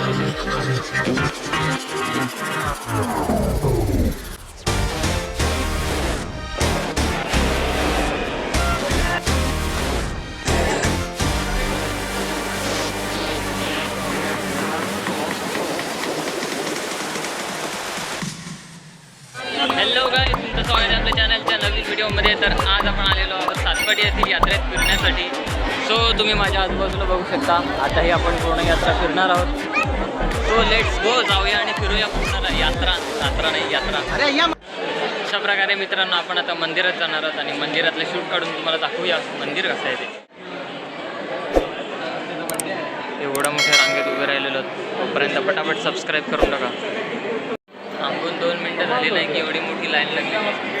Hello काय तुमचं स्वागत आहे आपल्या चॅनलच्या नवीन व्हिडिओमध्ये तर आज आपण आलेलो आहोत सातपाडी येथील यात्रेत फिरण्यासाठी. सो तुम्ही माझ्या आजूबाजूला बघू शकता. आताही आपण पूर्ण यात्रा फिरणार आहोत. सो लेट्स गो जाऊया आणि फिरूया पूर्ण यात्रा. यात्रा नाही यात्रा. अशा प्रकारे मित्रांनो आपण आता मंदिरात जाणार आहोत आणि मंदिरातलं शूट काढून तुम्हाला दाखवूया. मंदिर कसं आहे ते. एवढ्या मोठ्या रांगेत उभे राहिलेलो. तोपर्यंत पटापट सबस्क्राईब करून टाका. थांबून दोन मिनटं झाली नाही की एवढी मोठी लाईन लागली.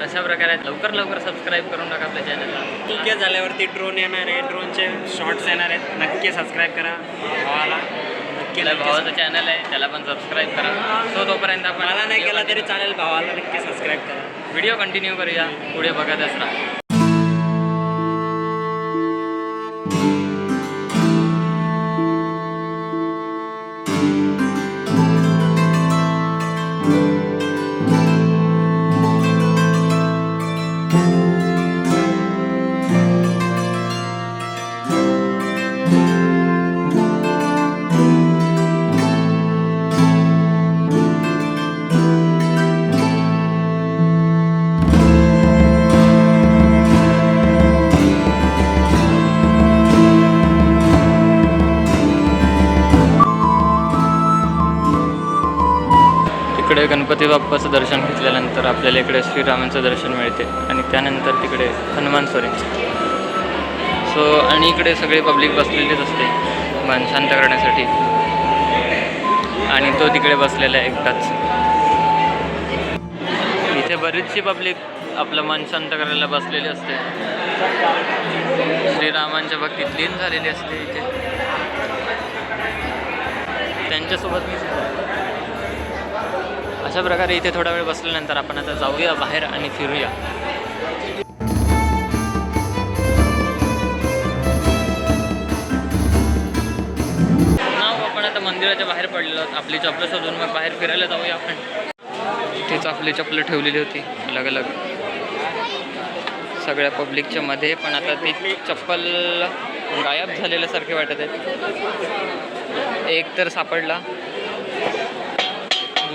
तर अशा प्रकारे लवकर लवकर सबस्क्राईब करून टाका आपल्या चॅनलला ठीक आहे झाल्यावरती ड्रोन येणार आहे. ड्रोनचे शॉर्ट्स येणार आहेत. नक्की सबस्क्राईब करा. भावाला नक्की भावाचं चॅनल आहे त्याला पण सबस्क्राईब करा. सो तोपर्यंत आपण मला नाही केला तरी चालेल भावाला नक्की सबस्क्राईब करा. व्हिडिओ कंटिन्यू करूया. पुढे बघतच राहा तिकडे गणपती बाप्पाचं दर्शन घेतल्यानंतर आपल्याला इकडे श्रीरामांचं दर्शन मिळते आणि त्यानंतर तिकडे हनुमान स्वारींचं सो आणि इकडे सगळे पब्लिक बसलेलीच असते मन शांत करण्यासाठी. आणि तो तिकडे बसलेला आहे एकटाच. इथे बरीचशी पब्लिक आपलं मन शांत करायला बसलेली असते. श्रीरामांच्या भक्तीत लीन झालेली असते इथे. त्यांच्यासोबत मी अशा प्रकारे इथे थोडा वेळ बसल्यानंतर आपण आता जाऊया बाहेर आणि फिरूया. नाव आपण आता मंदिराच्या बाहेर पडलेलो आहोत. आपली चपलं शोधून मग बाहेर फिरायला जाऊया आपण. इथेच आपली चपलं ठेवलेली होती अलग अलग सगळ्या पब्लिकच्या मध्ये पण आता ती चप्पल गायब झालेल्यासारखे वाटत आहेत एक तर सापडला.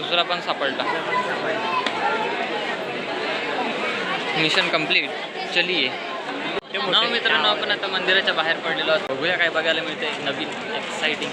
दुसरा पण सापडला. मिशन कंप्लीट चलिये. नाव मित्रांनो आपण आता मंदिराच्या बाहेर पडलेलो आहोत. बघूया काय बघायला मिळते नवीन एक्साइटिंग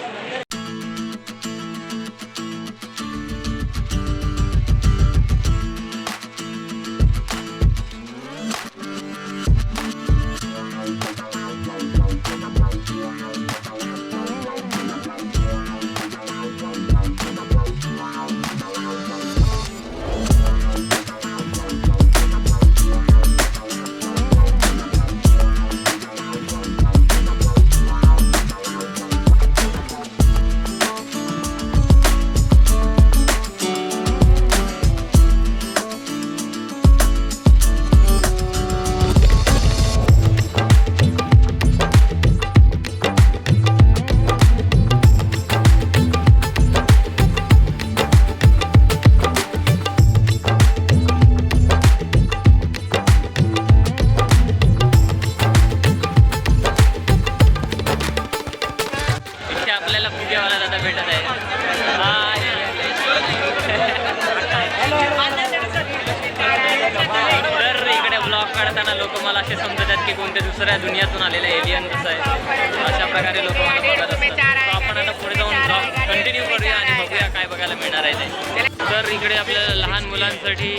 असे समजतात की कोणत्या दुसऱ्या दुनियातून आलेले एलियन कसं आहे? अशा प्रकारे लोक मला बघत असतात So आपण आता पुढे जाऊन ब्लॉग कंटिन्यू करूया आणि बघूया काय बघायला मिळणार आहे ते. तर इकडे आपल्याला लहान मुलांसाठी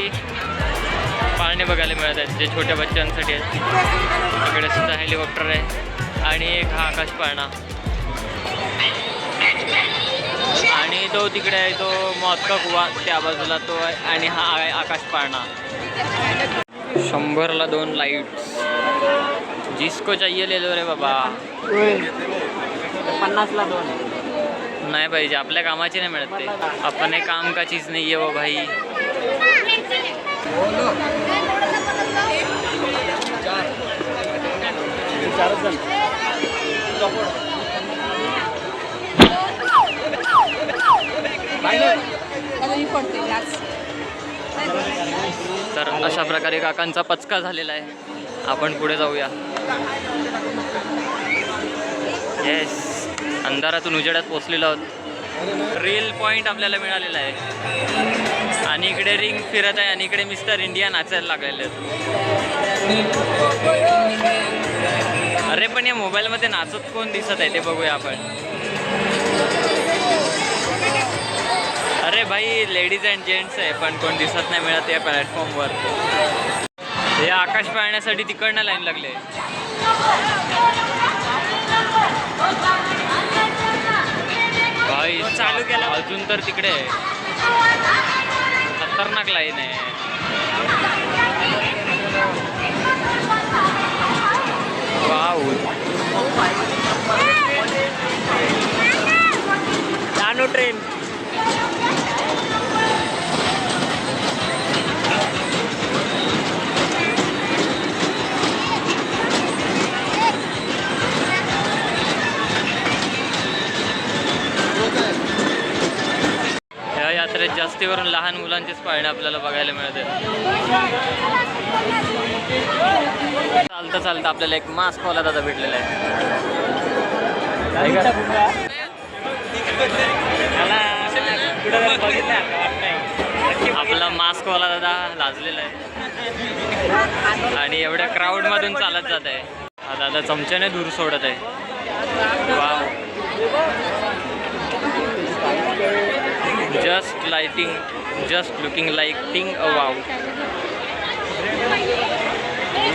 पाळणे बघायला मिळत आहेत जे छोट्या बच्चांसाठी आहेत. इकडे सुद्धा हेलिकॉप्टर आहे आणि एक हा आकाश पाळणा. आणि तो तिकडे आहे तो मॉस्का कुवा त्या बाजूला तो आहे आणि हा आहे आकाश पाळणा. शंभरला दोन लाईट्स जिसको चाहिए ले लो रे बाबा. पन्नासला दोन. नाही पाहिजे आपल्या कामाची नाही मिळत ते. आपण हे काम का चीज नाही आहे वो भाई. चारच जण तर अशा प्रकारे काकांचा पचका झालेला आहे. आपण पुढे जाऊया. येस अंधारातून उजेडात पोचलेलो आहोत. रील पॉईंट आपल्याला मिळालेला आहे. आणि इकडे रिंग फिरत आहे आणि इकडे मिस्टर इंडिया नाचायला लागलेले आहेत. अरे पण या मोबाईलमध्ये नाचत कोण दिसत आहे ते बघूया आपण. भाई लेडीज अँड जेंट्स आहे पण कोण दिसत नाही मिळत या प्लॅटफॉर्मवर हे आकाश पाहण्यासाठी तिकडनं लाईन लागले. भाई चालू केला. अजून तर तिकडे. खतरनाक लाईन आहे वाव नानो ट्रेन या यात्रेत लहान मुलांचेच पाळणे आपल्याला बघायला मिळते. चालतं चालतं आपल्याला एक मास्क वाला दादा भेटलेला आहे. आपला मास्क वाला दादा लाजलेला आहे. आणि एवढ्या क्राऊड मधून चालत जात आहे. हा दादा चमच्याने दूर सोडत आहे. Wow just lighting just looking like ting a wow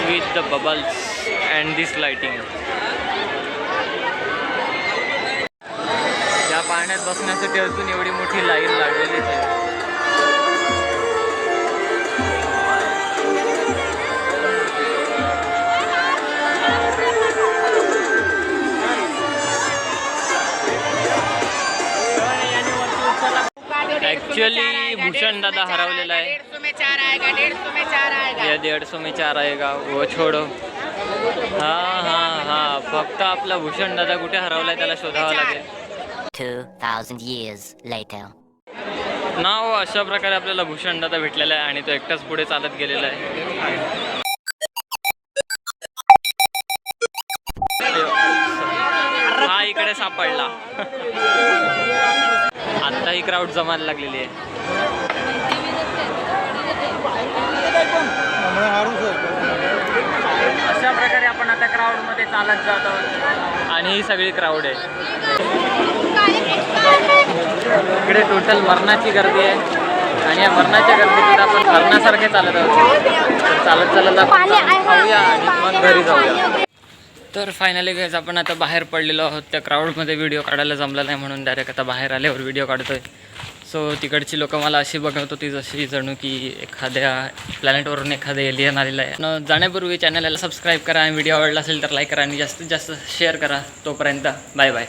with the bubbles and this lighting या पाण्यात बसण्यासाठी अजून एवढी मोठी लाईन लागलेलीच आहे. ऍक्च्युअली भूषण दादा हरवलेला आहे. या डेढ़ सौ में चार आएगा वो छोडो. हा हा हा. फक्त आपला भूषण दादा कुठे हरवलाय त्याला शोधावं लागेल. 2,000 years later. ना हो अशा प्रकारे आपल्याला भूषण दादा भेटलेला आहे आणि तो एकटाच पुढे चालत गेलेला आहे. हा इकडे सापडला. आता ही क्राऊड जमायला लागलेली आहे. अशा प्रकारे आपण आता क्राऊडमध्ये चालत जात आहोत. आणि ही सगळी क्राऊड आहे. इकडे टोटल मरणाची गर्दी आहे. आणि या मरणाच्या गर्दीत आपण मरणासारखे चालत आहोत. चालत चालत आपण जाऊन खाऊया आणि मग घरी जाऊया. तर फायनली गाईज आपण आता बाहेर पडलेलो आहोत. त्या क्राऊडमध्ये व्हिडिओ काढायला जमला नाही म्हणून डायरेक्ट आता बाहेर आल्यावर व्हिडिओ काढतोय. सो तिकडची लोकं मला अशी बघत होती जशी जणू की एखाद्या प्लॅनेटवरून एखादं एलियन आलेलं आहे. न जाण्यापूर्वी चॅनलला सबस्क्राईब करा. आणि व्हिडिओ आवडला असेल तर लाईक करा आणि जास्तीत जास्त शेअर करा. तोपर्यंत बाय बाय